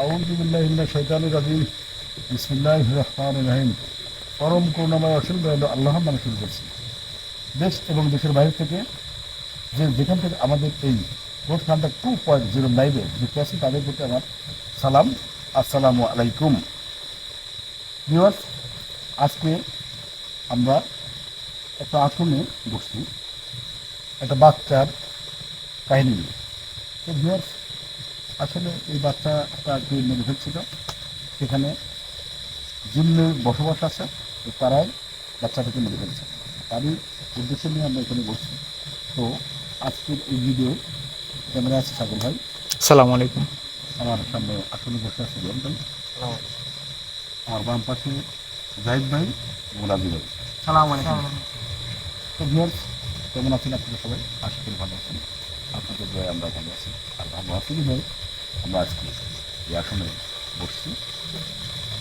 আউযু বিল্লাহি মিনাশ শাইতানির রাজিম। বিসমিল্লাহির রহমানির রহিম। পরম করুণাময় অসীম দয়ালু আল্লাহর নামে শুরু করছি দেশ এবং দেশের বাইরে থেকে যে যেখান থেকে আমাদের এই post contact two point zero লাইভে যুক্ত আছে তাদের প্রতি আমার সালাম। আসসালামু আলাইকুম। ভিউয়ার্স, আজকে আমরা একটা আসনে বসছি। একটা বাচ্চার কাহিনী তো ভিউয়ার্স আসলে এই বাচ্চাটাকে মেরে ফেলছিল সেখানে জিন্নের বসবাস আছে তো তারাই বাচ্চাটাকে মেরে ফেলছে। তারই উদ্দেশ্য নিয়ে আমরা এখানে বসছি। তো আজকের এই ভিডিও ক্যামেরা আছে সাগর ভাই। সালাম আলাইকুম। আমার সামনে আসলে বসে আছে রিয়ান ভাই আমার বাম পাশে জাহিদ ভাই এবং রাজু ভাই। সালাম আলাইকুম। তো ভিউয়ার্স কেমন আছেন আপনারা সবাই? আশা করি ভালো আছেন। আপনাদের দয়া আমরা ভালো আছি। আর ভালো আছি ভাই? আমরা আজকে এই আসনে বসছি।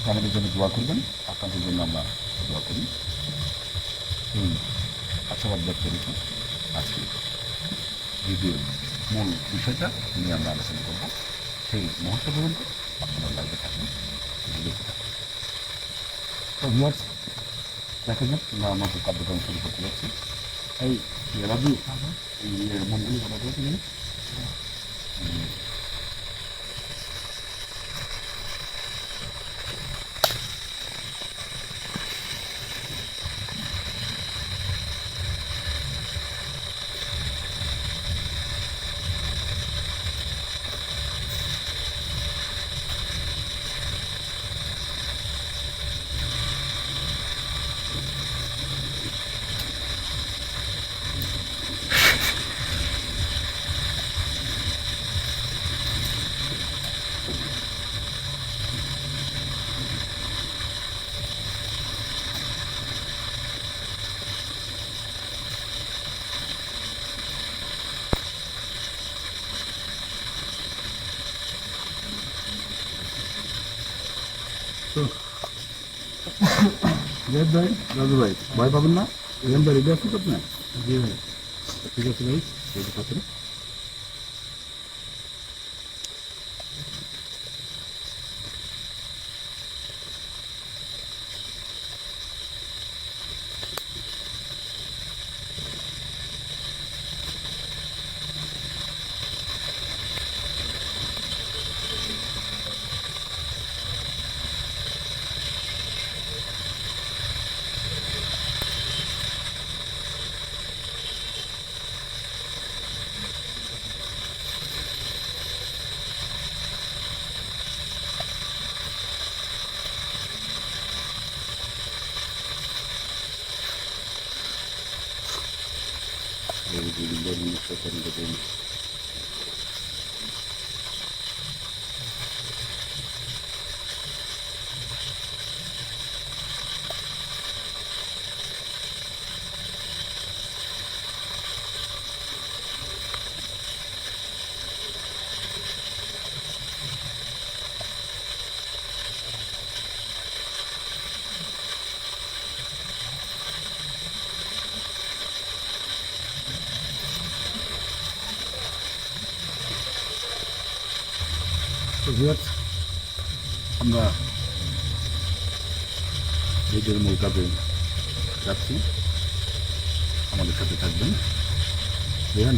আমাদের জন্য দোয়া করবেন, আপনাদের জন্য আমরা দোয়া করি। এই আশাবাদ ব্যক্ত রেখে আজকে ভিডিওর মূল বিষয়টা নিয়ে আমরা আলোচনা করব। সেই মুহূর্ত পর্যন্ত আপনারা লাগবে থাকবেন দেখতে তো ভিউয়ার্স দেখা যাক আমরা আমাদের কার্যক্রম শুরু করতে যাচ্ছি। এই রাজু এই মন্দির কথা বলতে গেলে ভাই। রাজু ভাই, ভয় পাবেন না। রিয়ান ভাই রেডি আছেন তো আপনার। জি ভাই। ঠিক আছে ভাই রেডি থাকুন তো ভিউয়ার্স আমরা ভিডিওর মূল কাজে যাচ্ছি। আমাদের সাথে থাকবেন। রেহান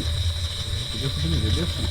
ঠিক আছে তুমি রেডি আছো?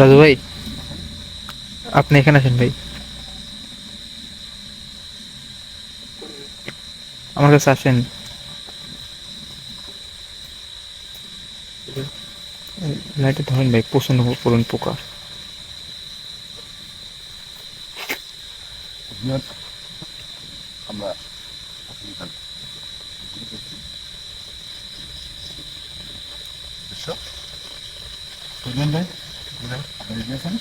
রাজু ভাই, আপনি এখানে আছেন ভাই। আমার কাছে আসেন। লাইটে ধরেন ভাই, প্রচণ্ড পড়ুন পোকা বিয়ার আমরা আসলে তার বুঝছো? সুজন ভাই আপনি রেডি আছেন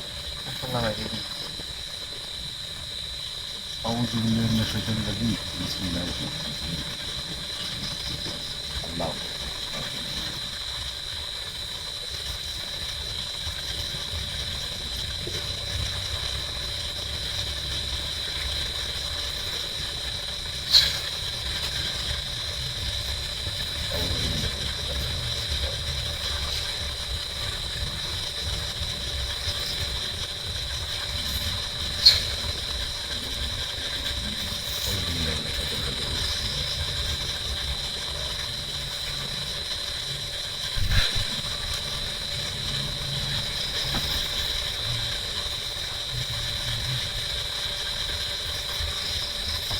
أعوذ بالله من الشيطان الرجيم بسم الله الرحمن الرحيم الله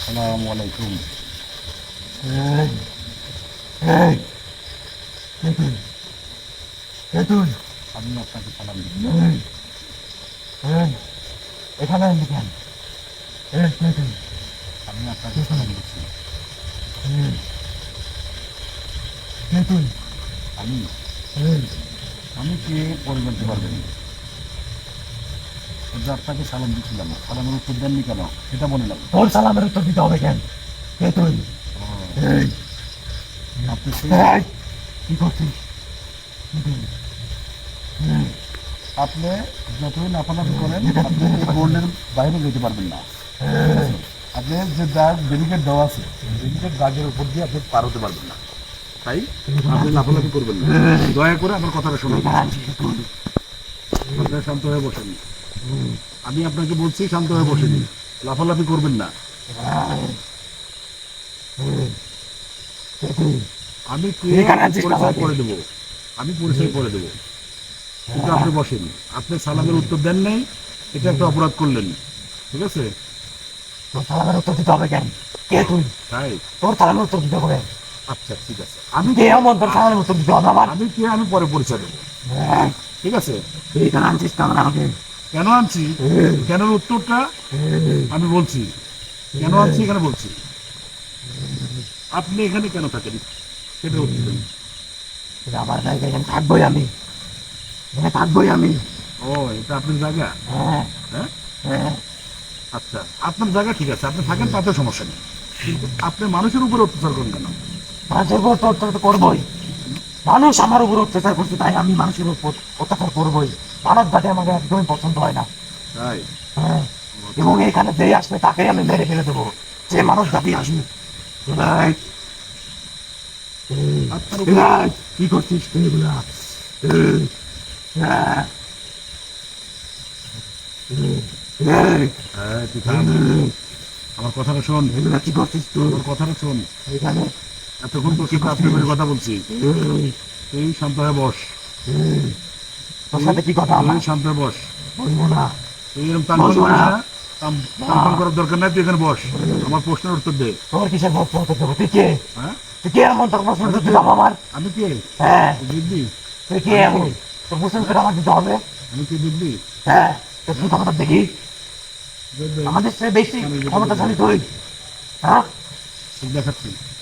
আসসালামু আলাইকুম। আমি আপনাকে সালাম এখানে লিখেন আমি আপনাকে সালাম দিচ্ছি। আমি আমি কে পরিবর্তে পারবেন যে আপনাকে সালাম দিচ্ছিলাম সালামের উত্তর দেননি কেন? সেটা বলে না তোর সালামের উত্তর দিতে হবে কেন? কে তুই? আপনি কি করছিস? আপনি যতই লাফালাফি করেন আপনি এই বোর্ডের বাইরে যেতে পারবেন না। আপনি যে দাগ ব্যারিকেড দেওয়া আছে ব্যারিকেড দাগের উপর দিয়ে আপনি পার হতে পারবেন না। তাই? আপনি লাফালাফি করবেন না। দয়া করে আমার কথাটা শুনুন। আপনারা শান্ত হয়ে বসেন। আমি আপনাকে বলছি শান্ত হয়ে বসেন লাফালাফি করবেন না। আমি পরিচয় করে দেবো। আমি পরিচয় করে দেবো। কিন্তু আপনি বসেন। আপনি সালামের উত্তর দেন নাই এটা একটা অপরাধ করলেন। ঠিক আছে? তোর সালামের উত্তর দিতে হবে কেন? কে তুই? তাই? তোর সালামের উত্তর দিতে হবে। আচ্ছা ঠিক আছে। আমি কে এমন তোর সালামের উত্তর দিতে হবে আমার। আমি কে? আমি পরে পরিচয় দেবো। ঠিক আছে? তুই আনছিস আমাকে? কেন আনছি? কেন উত্তরটা? আমি বলছি। কেন আনছি? এখানে বলছি। আপনি এখানে কেন থাকেন? সেটা উত্তর আমার জায়গায় এখানে থাকবোই আমি। এখানে থাকবোই আমি। ও এটা আপনার জায়গা? হ্যাঁ। হ্যাঁ? হ্যাঁ। আচ্ছা আপনার জায়গা ঠিক আছে। আপনি থাকেন তাতে সমস্যা নেই। কিন্তু আপনি মানুষের উপর অত্যাচার করেন কেন? মানুষের উপর তো অত্যাচার করবোই। মানুষ আমার উপর অত্যাচার করছে তাই আমি মানুষের উপর অত্যাচার করবোই। মানব জাতি আমাকে একদমই পছন্দ হয় না। হ্যাঁ। এবং এখানে যে আসবে তাকে আমি মেরে ফেলে দেবো। যে মানুষ জাতি আসবে। কি করছিস তুই এগুলা? হ্যাঁ। হ্যাঁ। আমার কথাটা শোন। এগুলা কি করছিস তুই? কথাটা শোন। এখানে এতক্ষণ তোর সাথে আপনার কথা বলছি। এই, তুই শান্ত হয়ে বস। তোর সাথে কি কথা তুই শান্ত হয়ে বস। না। তুই এরকম করিস না। করার দরকার নাই তুই এখানে বস। আমার প্রশ্নের উত্তর দে। তোর কিসের উত্তর দেবো। তুই কে? হ্যাঁ? তুই কে এমন তোর প্রশ্ন আমার? আমি কে? হ্যাঁ। বুঝলি তুই কে এমন? তোর প্রশ্ন আমার দিতে হবে? আমি কে বুঝলি হ্যাঁ। তোর কি ক্ষমতা দেখি। আমাদের চেয়ে বেশি ক্ষমতাশালী তুই। হ্যাঁ? দেখাচ্ছি।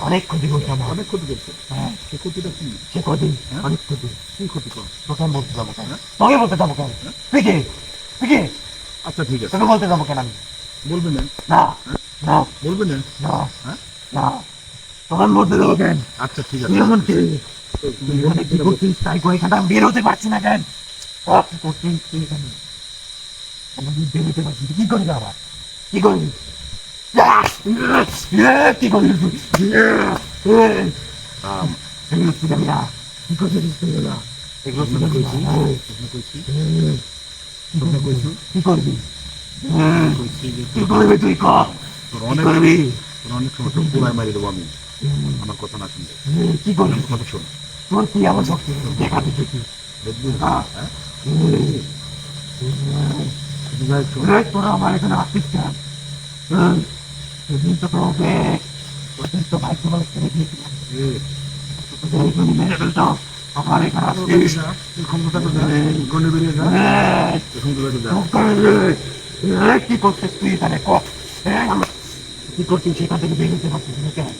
অনেক ক্ষতি করছে আমার। অনেক ক্ষতি করছে? হ্যাঁ। সে ক্ষতিটা কি? সে ক্ষতি হ্যাঁ? অনেক ক্ষতি। কি ক্ষতি কর? তোকে আমি বলতে যাব কেন? তোকে বলতে যাব কেন? তুই কে তুই কে আচ্ছা ঠিক আছে। তোকে বলতে যাব কেন আমি? বলবি না? না না। বলবি না? না। হ্যাঁ? না। তোকে আমি বলতে যাব কেন? আচ্ছা ঠিক আছে। এমন কে? কি করছিস? তাই কো এখানে আমি বের হতে পারছি না কেন? কি করছিস? তুই এখানে? আমি বেরোতে পারছি না। কি করবি আবার? কি করবি! কি করবি! এগুলো কি না। কি কি করবি কি করবি তুই ক তোর অনেক করবি তোর অনেক সময় মারি দেবো আমি আমার কথা না কি করবি কথা শোন তোর কি এমন শক্তি দেখা শোন। এই তোরা আমার এখানে আসিস কেন সেদিন তো তোকে ওদের তো ভাগ্য বলে ছেড়ে দিয়েছিলাম মেরে ফেলতো কি করছিস তুই এখানে ক কি করছিস সেখান থেকে বেরোতে পারছিস এই,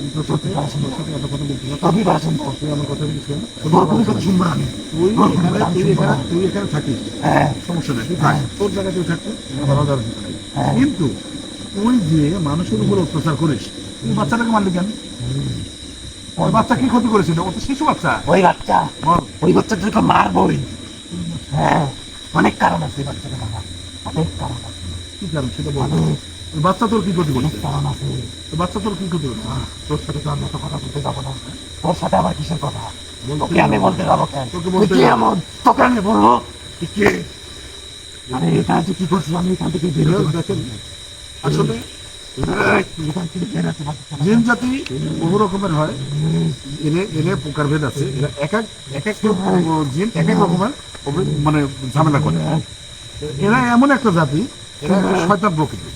আমি তোর সাথে তোর সাথে একটা কথা বলছি কবি বাসন তুই আমার কথা বলি তোর কোনো কথা শুনব না তুই এখানে তুই এখানে তুই এখানে থাকিস। হ্যাঁ। সমস্যা নেই। তুই থাক। তোর জায়গায় তুই থাকবি আমার আলাদা কিছু নেই হ্যাঁ। কিন্তু তুই যে মানুষের উপর অত্যাচার করিস তুই বাচ্চাটাকে মারলি কেন? ওই বাচ্চা কি ক্ষতি করেছিল? ও তো শিশু বাচ্চা। ওই বাচ্চা। ওই বাচ্চাটাকে মারবই। হ্যাঁ। অনেক কারণ আছে ওই বাচ্চাকে মারা অনেক কারণ আছে। কি কারণ? সেটা বল। ওই বাচ্চা তোর কি ক্ষতি অনেক করছে কারণ আছে বাচ্চা তোর কি ক্ষতি করছে? তোর সাথে তো আমি এত কথা বলতে যাব না। তোর সাথে আবার কিসের কথা? তোকে আমি বলতে যাব কেন? তোকে বলতে এমন? তোকে আমি বলব? কে? আরে কি করছিস? আমি এখান থেকে আসলে। জিন জাতি বহু রকমের হয়। এনে এনে প্রকার ভেদ আছে। এরা এক এক এক এক জিন এক এক রকমের মানে ঝামেলা করে। এরা এমন একটা জাতি এরা শয়তান প্রকৃতি।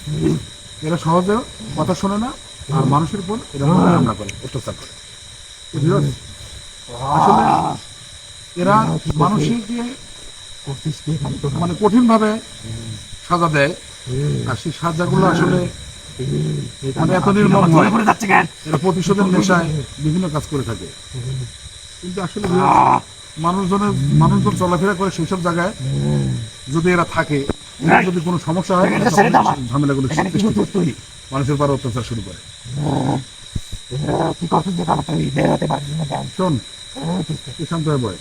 এরা সহজে কথা শোনে না, আর মানুষের উপর এরা হামলা করে, অত্যাচার করে। আসলে এরা মানুষকে মানে কঠিন ভাবে সাজা দেয়, আর সেই সাজাগুলো আসলে মানে এরা প্রতিশোধের নেশায় বিভিন্ন কাজ করে থাকে। কিন্তু আসলে মানুষজনের মানুষজন চলাফেরা করে সেই সব জায়গায় যদি এরা থাকে যদি কোনো সমস্যা হয় ঝামেলাগুলো মানুষের পর অত্যাচার শুরু করে। কি বেরোতে না শোন শান্ত হয়ে বয়।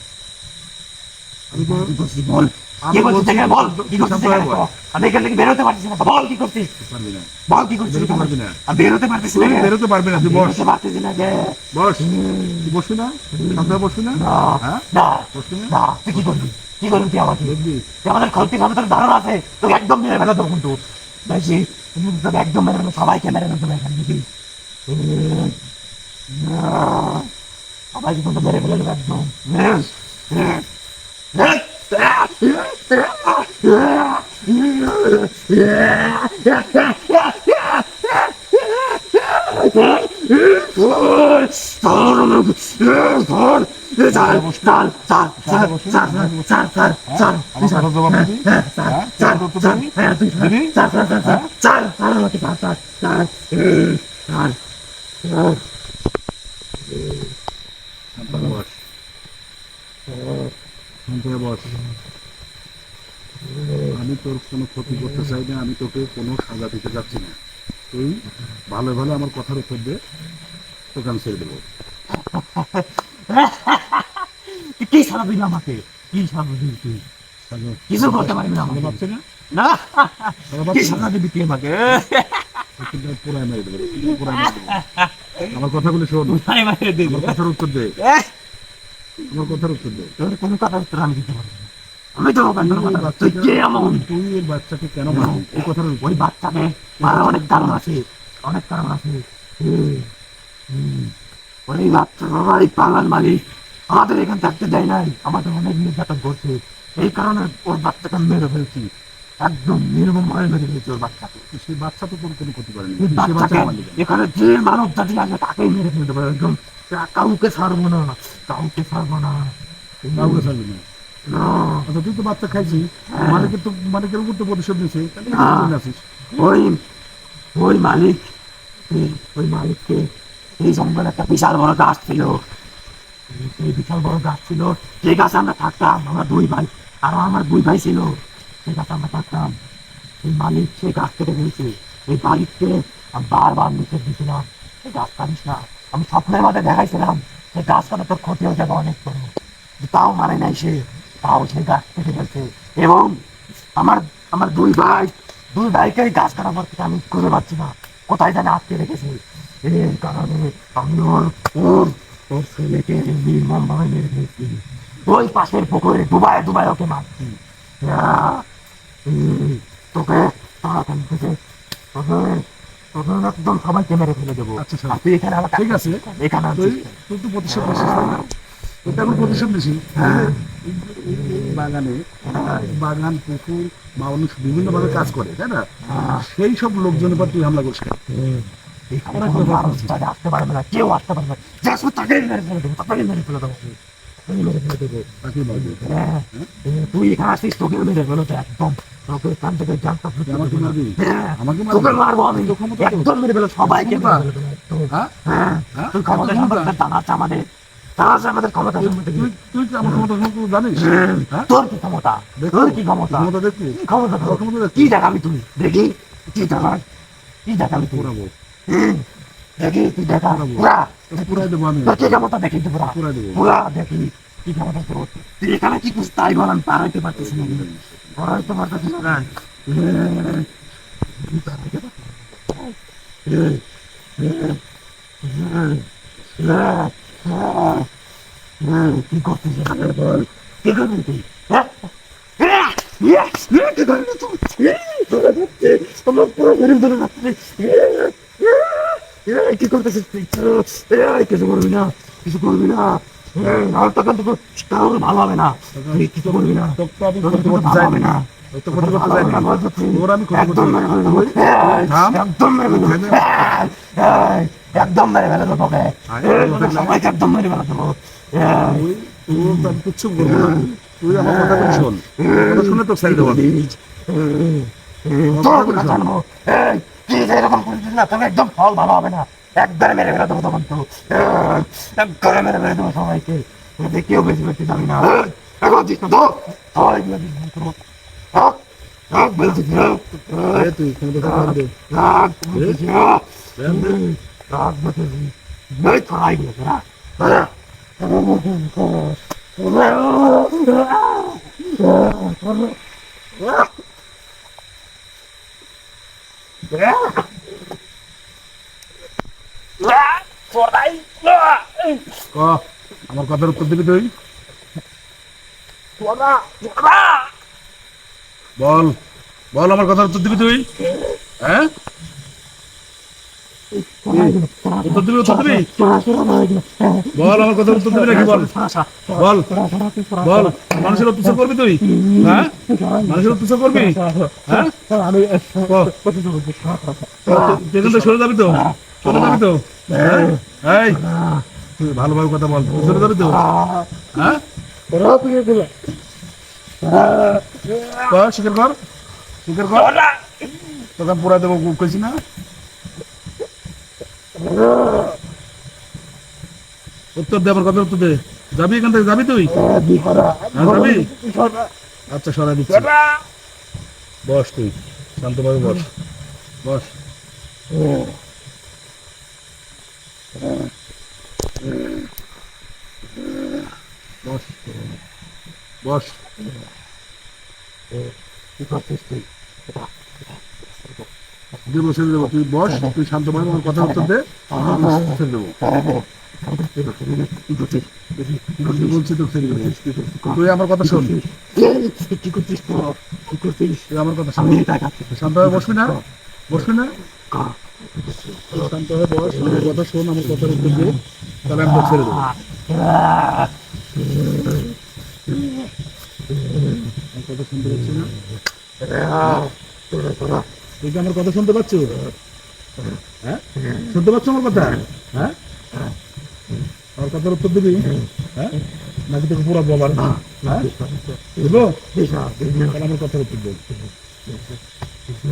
আমি তো কি করছিস বল। কি করছিস বল কি করছিস শান্ত এখানে? বল। বল। আমি এখান থেকে বেরোতে পারছিস না। বল কি করছিস? পারবি না। বল কি করছিস বেরোতে পারবি না। আমি বেরোতে পারতেছি না বেরোতে পারবি না তুই বস। বেরোতে না যে বস। তুই বসবি না? শান্ত বসবি হ্যাঁ? বসবি না তুই কি করবি? কি করবি তুই আমাকে? আমাদের ক্ষতি হবে তোর ধারণা আছে। তোকে একদম মেরে ফেলা দেবো কিন্তু বেশি তুমি তোকে একদম মেরে ফেলো সবাইকে মেরে ফেলতে হবে এখান থেকে সবাইকে কিন্তু মেরে ফেলে দেবো একদম। আমার আমি তোর কোনো ক্ষতি করতে চাই না আমি তোকে কোনো সাজা দিতে যাচ্ছি না। তুই ভালো ভালো আমার কথার উত্তর দে তোকে আমি ছেড়ে দেবো। কি সারাবি না আমাকে কি সারাবি তুই? কিছু করতে পারবি না পাচ্ছি না? না। কি সারা দিবি তুই আমাকে? পুরাই মেরে দেবো পুরাই মেরে দেবো। আমার কথাগুলো শোন। কথার উত্তর দে। আমার কথার উত্তর দে। তোর কোনো কথা উত্তর আমি দিতে পারব। আমি তো তুই কে তুই বাচ্চাকে কেন মারলি এই কথার ওই বাচ্চাকে অনেক কারণ আছে অনেক কারণ আছে। ওই বাবা এই পালার মালিক আমাদের এখানে থাকতে দেয় নাই আমাদের অনেক নির্যাতন করছে। এই কারণে ওর বাচ্চাকে মেরে ফেলছি। একদম নির্মম ভাবে মেরে ফেলছি ওর বাচ্চাকে। সেই বাচ্চা তো কোনো ক্ষতি করেনি? এখানে যে মানব জাতি আছে তাকেই মেরে ফেলতে পারে। একদম কাউকে ছাড়বো না কাউকে ছাড়বো না। কাউকে ছাড়বি না। আচ্ছা তুই তো বাচ্চা খাইছি মালিকের তো মালিকের উপর তো প্রতিশোধ তাহলে কি হ্যাঁ। আছিস। ওই ওই মালিক ওই- মালিককে এই জঙ্গলে একটা বিশাল বড় গাছ ছিল। সেই বিশাল বড় গাছ ছিল। সেই গাছে আমরা থাকতাম, আমরা দুই ভাই, আর আমার দুই ভাই ছিল সেই গাছে আমরা থাকতাম। এই মালিক সেই গাছ কেটে দিয়েছে এই মালিককে বারবার নিষেধ দিয়েছিলাম, এই গাছ কাটিস না। আমি স্বপ্নের মাঝে দেখাইছিলাম সে গাছ কাটা তোর ক্ষতি হয়ে যাবে অনেক বড়। তাও মানে নাই সে, তাও সে গাছ কেটে ফেলছে। এবং আমার আমার দুই ভাই দুই ভাইকে গাছ কাটা পর থেকে আমি খুঁজে পাচ্ছি না কোথায় জানি আটকে রেখেছে এর কারণে আমি ওর ওর ওর ছেলেকে নির্মম ভাবে মেরে ফেলছি ওই পাশের পুকুরে ডুবায় ডুবায় ওকে মারছি তোকে তাড়াতাড়ি থেকে তোকে তোকে একদম সবাইকে মেরে ফেলে দেবো আচ্ছা। তুই এখানে আমার ঠিক আছে। এখানে। তুই তো প্রতিশোধ তুই এখন নিছিস হ্যাঁ। বাগানে বাগান পুকুর মানুষ বিভিন্ন ভাবে কাজ করে তাই না সেই সব লোকজনের পর তুই হামলা করিস কেন? এখানে কোনো মানুষ তাকে আসতে পারবে না কেউ আসতে পারবে না তাকে মেরে ফেলে দেবো তাকে মেরে ফেলে দেবো তাকে মেরে ফেলে দেবো তাকে বলবি। হ্যাঁ, তুই এখানে আসিস তোকে মেরে ফেলে দেবো একদম তোকে এখান থেকে জানতে হবে আমাকে মারবি? হ্যাঁ, আমাকে মারবি? তোকে মারবো আমি তো- একদম মেরে ফেলে সবাইকে? মেরে ফেলে হ্যাঁ? হ্যাঁ হ্যাঁ? তুই ক্ষমতা? সম্পর্কে জানা আছে আমাদের জানা আছে আমাদের ক্ষমতা সম্পর্কে তুই তুই কি আমার ক্ষমতা জানিস? হ্যাঁ। তোর কি ক্ষমতা? দেখো, তোর কি ক্ষমতা? ক্ষমতা ক্ষমতা তোর? তোর? কি দেখাবি তুই? দেখি। কি দেখাবি? কি দেখাবি তুই? পুরাবো। হুম, দেখি তুই দেখা। পুরা। দেবো আমি। তোর কি ক্ষমতা দেখি তুই পুরা? পুরাই দেবো। পুরা দেখি। কি ক্ষমতা তোর? তুই এখানে কি করছিস? তাই বল আমি পার হইতে পারতেছি না। পার হইতে পারতেছি না। পার না। হ্যাঁ। হ্যাঁ, কি করবি তুই? হ্যাঁ, কি করতেছিস তুই? কিছু করবি না কিছু করবি না। আর তখন কারোর ভালো হবে না। কিছু করবি না। তো তো ক্ষতি করতে ভালো হবে না, তোর আমি ক্ষতি করতে একদম ফেলে দেবো। এই, থাম। একদম মেরে ফেলে দেবো। এই, এই, একদম মেরে ফেলে দেবো তোকে। এই, তোদের সবাইকে একদম মেরে ফেলে দেবো। এই, তুই তোর তো কিচ্ছু বলব না। তুই আমার কথা বলি শোন। কথা শুনে তো ছেড়ে দেবো আমি। তোর কথা জানব। এই কি এরকম করছিস না তোকে একদম ফল ভালো হবে না। একবারে মেরে ফেলে দেবো তখন তো একবারে মেরে ফেলে দেবো সবাইকে। কেউ বেশি করতে যাবি না। এখন দিস তো সবাই দিস না তো রাখ, রাখ বলছিস রাখ, এ তুই ক্ষমতা থাকলে রাখ বলছিস রাখ, রাখ বলছিস এই তোরা এগুলো রাখ, রাখ। ক আমার কথার উত্তর দিবি তুই বল বল আমার কথার উত্তর দিবি তুই। হ্যাঁ? উত্তর দিবি উত্তর দিবি? বল, আমার কথার উত্তর দিবি নাকি বল? বল বল, মানুষের অত্যাচার করবি তুই? হ্যাঁ? মানুষের অত্যাচার করবি? হ্যাঁ? থেকে সরে যাবি তো? সরে যাবি তো? হ্যাঁ? এই ভালোভাবে কথা বল। সরে যাবি তো? হ্যাঁ? স্বীকার কর। স্বীকার কর। তোকে পুরা দেবো কইছি না। উত্তর দে আমার কথা উত্তর দে? যাবি এখান থেকে? যাবি তুই? হ্যাঁ যাবি? আচ্ছা সরাই দিচ্ছি। বস তুই। শান্তভাবে বস। বস। বস। বস। কি করছিস তুই দেবো তুই বস তুই শান্তভাবে আমার কথা উত্তর দে দেবো। বলছি তো ছেড়ে দেবো। তুই আমার কথা শোন। কি করছিস কি করছিস আমার কথা শোন। আমি টাকা বসবি না? বসবি না? শান্তভাবে বস আমার কথা শোন আমার কথার উত্তর দে। তাহলে আমি ছেড়ে দেবো আমার কথা শুনতে পাচ্ছি না তুই কি আমার কথা শুনতে পাচ্ছ? হ্যাঁ? শুনতে পাচ্ছ আমার কথা? হ্যাঁ? আমার কথার উত্তর দিবি? হ্যাঁ? নাকি তোকে পুরো বাবার হ্যাঁ? আমার কথার উত্তর দেবো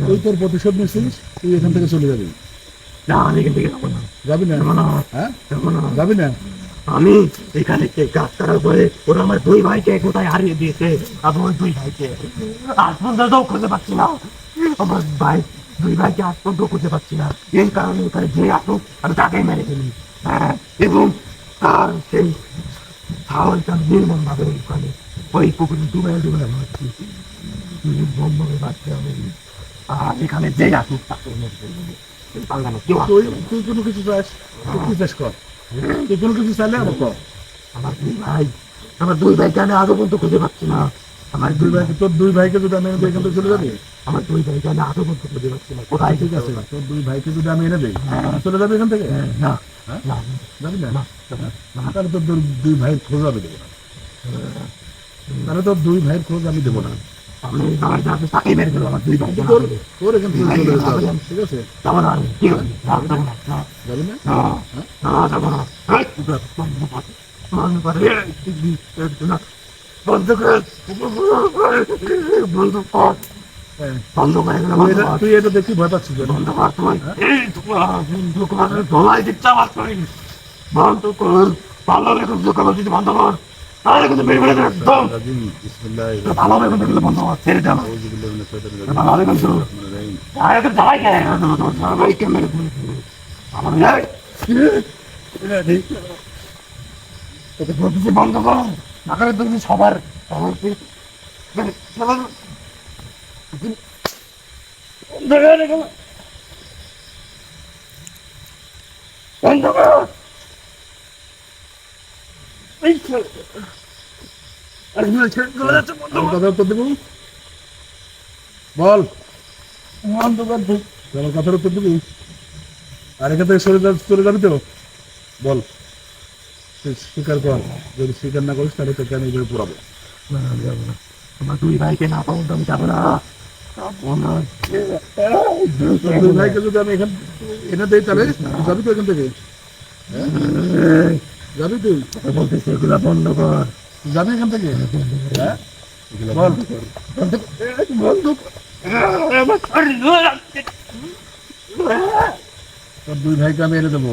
তুই তোর প্রতিশোধ নিছিস তুই এখান থেকে চলে যাবি। না আমি এখান থেকে যাব না। হ্যাঁ না? যাবি না? আমি এখানে কে কাজ করার পরে ওরা আমার দুই ভাইকে কোথায় হারিয়ে দিয়েছে আমি ওই দুই ভাইকে। আজ পর্যন্ত খুঁজে পাচ্ছি না। আমার ভাই, দুই ভাইকে আজ পর্যন্ত খুঁজে পাচ্ছি না। এই কারণে ওখানে যে আসুক, আমি তাকেই মেরে ফেলি। হ্যাঁ এবং আর সেই ছাগলটা নির্মম ভাবে ওখানে, ওই পুকুরে ডুবে ডুবে মারছি। বম্বে বাচ্চা আমি। আর এখানে যে আসুক তাকে মেরে ফেলব। এই কেউ তুই কোনো কিছু কি কর? তুই কোনো কিছু চাইলে আমার কর। আমার দুই ভাই আমার দুই ভাই কেন আজও পর্যন্ত খুঁজে পাচ্ছি না। আমার দুই ভাই তোর দুই ভাইকে যদি আমি এনে এখান থেকে চলে যাবি? আমার দুই ভাই কেন আজও পর্যন্ত খুঁজে পাচ্ছি না। কোথায়? ঠিক আছে তোর দুই ভাইকে যদি আমি এনে দিই চলে যাবি এখান থেকে? না। হ্যাঁ? না। যাবি না? না। তাহলে তোর দুই- দুই ভাইয়ের খোঁজ আমি দেবো না। তাহলে তোর দুই ভাইয়ের খোঁজ আমি দেবো না। আমি আমার যাতে তাকে মেরে দেবো আমার দুই ভাই তোর তোর এখান থেকে চলে যেতে হবে। ঠিক আছে? যাব না। ভালো রেখে দোকান যদি বন্ধ কর। কিন্তু ভালো রেখে দেখলে বন্ধ কর আমার বন্ধ করো। না করে তুমি সবার বন্ধ কর বল। অন্ধকার কথাটা তো দিবি? আর যাবি তো? বল। তুই স্বীকার কর। যদি স্বীকার না করিস তাহলে তোকে আমি এভাবে পুরাবো না, আমি যাব না। আমার দুই ভাইকে না পাবো তো আমি যাব না। যাব না। তোর দুই ভাইকে যদি আমি এখান এনে দেই তাহলে? যাবি তো এখান থেকে? যাবি তুই? বলতেছি এগুলো বন্ধ কর। তুই যাবি এখান থেকে? হ্যাঁ বল। বন্ধ কর। দুই ভাইকে আমি এনে দেবো।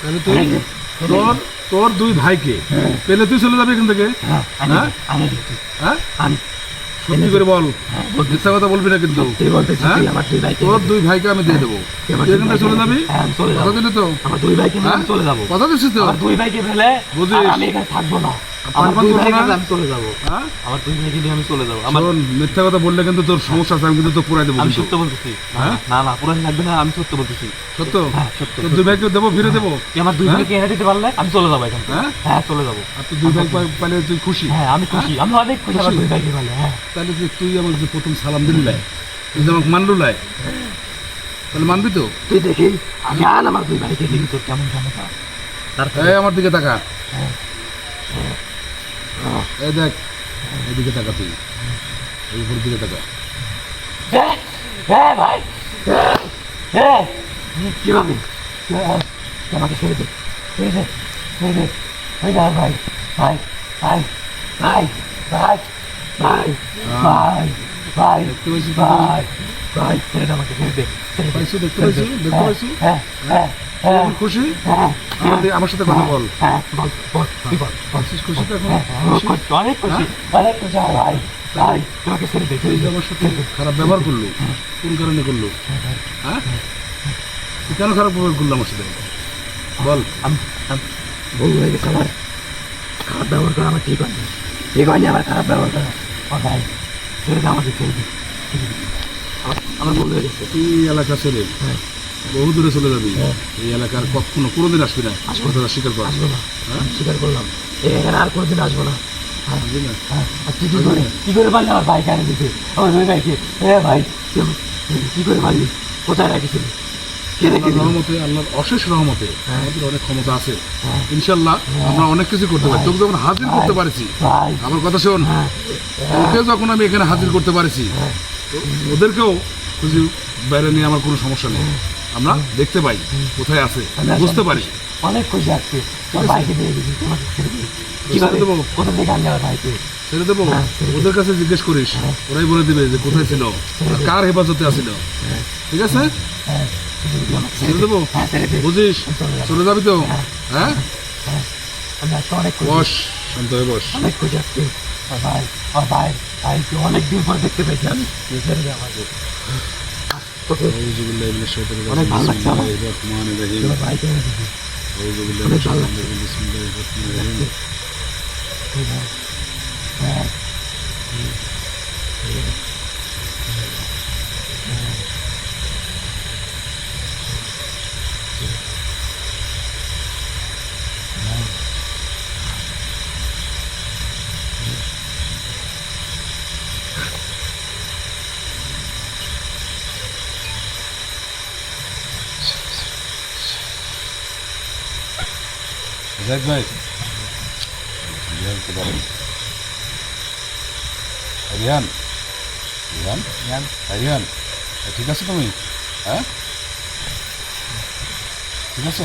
তাহলে তুই তোর তোর দুই ভাইকে পেলে তুই চলে যাবি এখান থেকে? হ্যাঁ হ্যাঁ? হ্যাঁ? সত্যি করে বল। মিথ্যা কথা বলবি না কিন্তু। হ্যাঁ? তোর দুই ভাইকে আমি দিয়ে দেবো। এখান থেকে চলে যাবি? কথা দিলি তো? দুই ভাইকে হ্যাঁ? চলে যাব। কথা দিচ্ছিস তো? দুই ভাইকে ফেলে বুঝলি থাকব না। আমার আমি চলে যাব হ্যাঁ? আমার ভাইকে নিয়ে আমি চলে যাব। আমার মিথ্যা কথা বললে কিন্তু তোর সমস্যা আছে আমি কিন্তু তোর পুরাই দেবো আমি সত্য বলতেছি। হ্যাঁ? না না পুরান লাগবে না আমি সত্য বলতেছি। সত্য? হ্যাঁ, সত্য, দুই ভাইকে দেবো ফিরে দেবো? আমার দুই হ্যাঁ? ভাইকে এনে দিতে পারলে আমি চলে যাব এখান হ্যাঁ? হ্যাঁ চলে যাব। আর তুই দুই ভাই পাইলে তুই খুশি? হ্যাঁ আমি খুশি। আমি অনেক খুশি আমার দুই ভাইকে পারলে হ্যাঁ। তাহলে যে তুই আমাকে যে প্রথম সালাম দিলি লাই, তুই যে আমাকে মানলু লাই তাহলে মানবি তো? তুই দেখি আমি আর আমার দুই ভাইকে দেখি তোর কেমন আমার দিকে তাকা। এই দেখ এদিকে তাকা তুই। এই উপরের দিকে তাকা। হ্যাঁ হ্যাঁ ভাই হ্যাঁ, হ্যাঁ কীভাবে হ্যাঁ, আমাকে ছেড়ে দে ছেড়ে দে ছেড়ে দে। ভাই ভাই ভাই ভাই ভাই ভাই ভাই ভাই দেখতে পাইছিস তো? ভাই ভাই ছেড়ে দে আমাকে ছেড়ে দে ছেড়ে দে পাইছো দেখতে পাইছো দেখতে পাইছো। হ্যাঁ হ্যাঁ। হ্যাঁ তুই খুশি? হ্যাঁ আমার সাথে কথা বল। হ্যাঁ তুই বল বল। আছিস খুশি তো এখন? হ্যাঁ, খুশি? খুশি, অনেক খুশি অনেক খুশি। ভাই ভাই তোমাকে ছেড়ে দে তুই ছেড়ে যে দে আমার সাথে খারাপ ব্যবহার করল? কোন কারণে করল? হ্যাঁ কেন খারাপ ব্যবহার করল আমার সাথে? বল। ভুল হয়ে গেছে আমার। খারাপ ব্যবহার করা আমার ঠিক হয়নি। ঠিক হয়নি আমার খারাপ ব্যবহার করা। ভাই ছেড়ে দে আমাকে ছেড়ে দে আমার- আমার ভুল হয়ে গেছে। তুই এলাকা ছেড়ে। হ্যাঁ। বহু দূরে চলে যাবি। হ্যাঁ। এই এলাকার কখনো কোনোদিন আসবি না। কথাটা স্বীকার কর। আসব না। আমি স্বীকার করলাম। এই এখানে আর কোনোদিন আসব না। হ্যাঁ, আর তুই কি করে কি করে পারলি আমার দিতে? ভাই কি করে পারলি? কোথায় রহমতে আল্লাহর অশেষ রহমতে আমাদের অনেক ক্ষমতা আছে। হ্যাঁ। ইনশাল্লাহ আমরা অনেক কিছু করতে পারি। তোকে যখন হাজির করতে পারছি আমার কথা শোন। হ্যাঁ। ওকে যখন আমি এখানে হাজির করতে পারছি ওদেরকেও খুঁজে বাইরে নিয়ে আমার কোনো সমস্যা নেই। আমরা দেখতে পাই কোথায় আছে বুঝতে পারি। অনেক খুশি আসছে বাইকে দিয়ে দিবি ওদের কাছে জিজ্ঞেস করিস। ওরাই বলে দিবে যে কোথায় ছিল কার হেফাজতে আছিল। ঠিক আছে? ছেড়ে দেবো বুঝিস? চলে যাবি। তো? হ্যাঁ।, হ্যাঁ? বস শান্ত হয়ে বস। অনেক খুশি আসছে অনেক দিন পর দেখতে পেয়েছি আমি। আমাকে। ভাইকে এনে দিবি অনেক ভালো লাগছে। হ্যাঁ। জাহিদ ভাই রিহান রিহান রিহান রিহান ঠিক আছো তুমি হ্যাঁ ঠিক আছো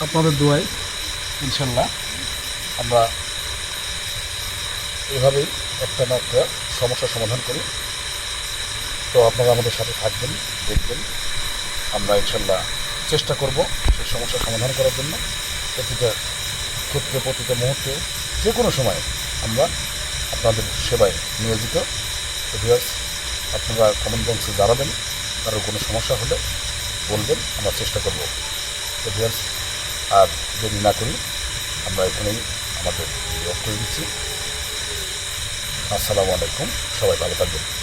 আপনাদের দোয়ায় ইনশাল্লাহ আমরা এভাবেই একটা না একটা সমস্যার সমাধান করি তো আপনারা আমাদের সাথে থাকবেন, দেখবেন। আমরা ইনশাল্লাহ চেষ্টা করব সেই সমস্যার সমাধান করার জন্য। প্রতিটা ক্ষেত্রে, প্রতিটা মুহূর্তে, যে কোনো সময় আমরা আপনাদের সেবায় নিয়োজিত। ভিউয়ার্স আপনারা কমেন্ট বক্সে জানাবেন কারোর কোনো সমস্যা হলে বলবেন, আমরা চেষ্টা করব। তো আর দেরি না করি আমরা এখানেই আমাদের করে দিচ্ছি। আসসালামু আলাইকুম, সবাই ভালো থাকবেন।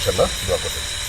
ইনশাল্লাহ দোয়া করবেন।